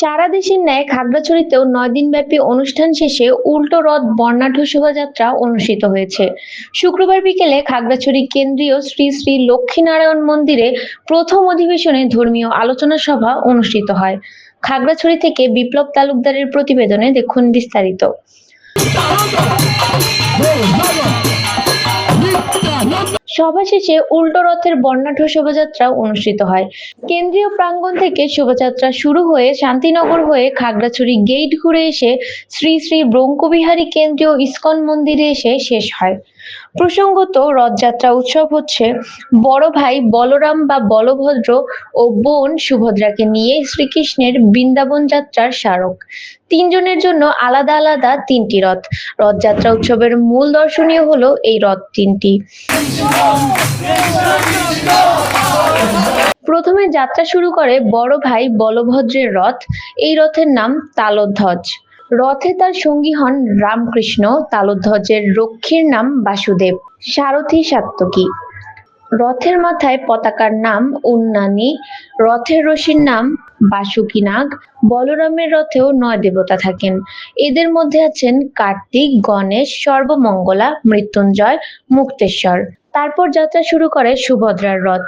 সারা দেশের ন্যায় খাগড়াছড়িতেও নয় দিনব্যাপী অনুষ্ঠান শেষে উল্টো রথ বর্ণাঢ্য শোভাযাত্রা অনুষ্ঠিত হয়েছে। শুক্রবার বিকেলে খাগড়াছড়ি কেন্দ্রীয় শ্রী শ্রী লক্ষ্মীনারায়ণ মন্দিরে প্রথম অধিবেশনে ধর্মীয় আলোচনা সভা অনুষ্ঠিত হয়। খাগড়াছড়ি থেকে বিপ্লব তালুকদারের প্রতিবেদনে দেখুন বিস্তারিত। সভা শেষে উল্টো রথের বর্ণাঢ্য শোভাযাত্রা অনুষ্ঠিত হয়। কেন্দ্রীয় প্রাঙ্গণ থেকে শোভাযাত্রা শুরু হয়ে শান্তিনগর হয়ে খাগড়াছড়ি গেট ঘুরে এসে শ্রী শ্রী ব্রঙ্কবিহারী কেন্দ্রীয় ইস্কন মন্দিরে এসে শেষ হয়। প্রসঙ্গত রথযাত্রা উৎসব হচ্ছে বড় ভাই বলরাম বা বলভদ্র ও বোন সুভদ্রাকে নিয়ে শ্রীকৃষ্ণের বৃন্দাবন যাত্রার স্মারক। তিনজনের জন্য আলাদা আলাদা তিনটি রথ। রথযাত্রা উৎসবের মূল দর্শনীয় হলো এই রথ তিনটি। প্রথমে যাত্রা শুরু করে বড় ভাই বলভদ্রের রথ। এই রথের নাম তালধ্বজ। রথে তার সঙ্গী হন রামকৃষ্ণ, তালধ্বজের রক্ষীর নাম বাসুদেব, সারথী সাত্তকী। রথের মাথায় পতাকার নাম উন্নানি, রথের রশির নাম বাসুকিনাগ বলরামের রথেও নয় দেবতা থাকেন। এদের মধ্যে আছেন কার্তিক, গণেশ, সর্বমঙ্গলা, মৃত্যুঞ্জয়, মুক্তেশ্বর। তারপর যাত্রা শুরু করে সুভদ্রার রথ।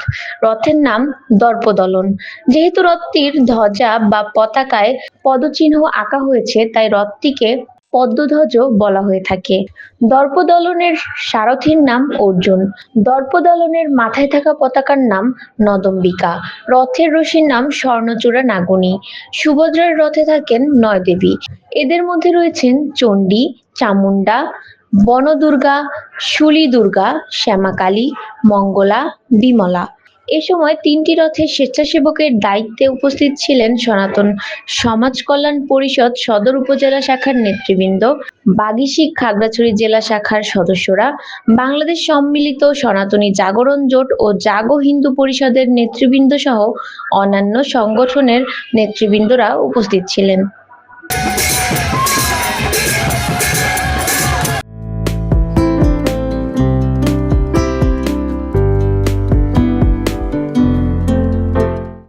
রথের নাম দর্পদলন। যেহেতু রথটির ধ্বজা বা পতাকায় পদচিহ্ন আঁকা হয়েছে, তাই রথটিকে পদ্মধ্বজ বলা হয়ে থাকে। দর্পদলনের সারথীর নাম অর্জুন। দর্পদলনের মাথায় থাকা পতাকার নাম নদম্বিকা। রথের রশির নাম স্বর্ণচূড়া নাগুনি। সুভদ্রার রথে থাকেন নয় দেবী এদের মধ্যে রয়েছেন চণ্ডী চামুন্ডা বনদুর্গা শুলি দুর্গা শ্যামাকালী, মঙ্গলা, বিমলা। এ সময় তিনটি রথের স্বেচ্ছাসেবকের দায়িত্বে উপস্থিত ছিলেন সনাতন সমাজ কল্যাণ পরিষদ সদর উপজেলা শাখার নেতৃবৃন্দ, বাগিশিক খাগড়াছড়ি জেলা শাখার সদস্যরা, বাংলাদেশ সম্মিলিত সনাতনী জাগরণ জোট ও জাগো হিন্দু পরিষদের নেতৃবৃন্দ সহ অন্যান্য সংগঠনের নেতৃবৃন্দরা উপস্থিত ছিলেন।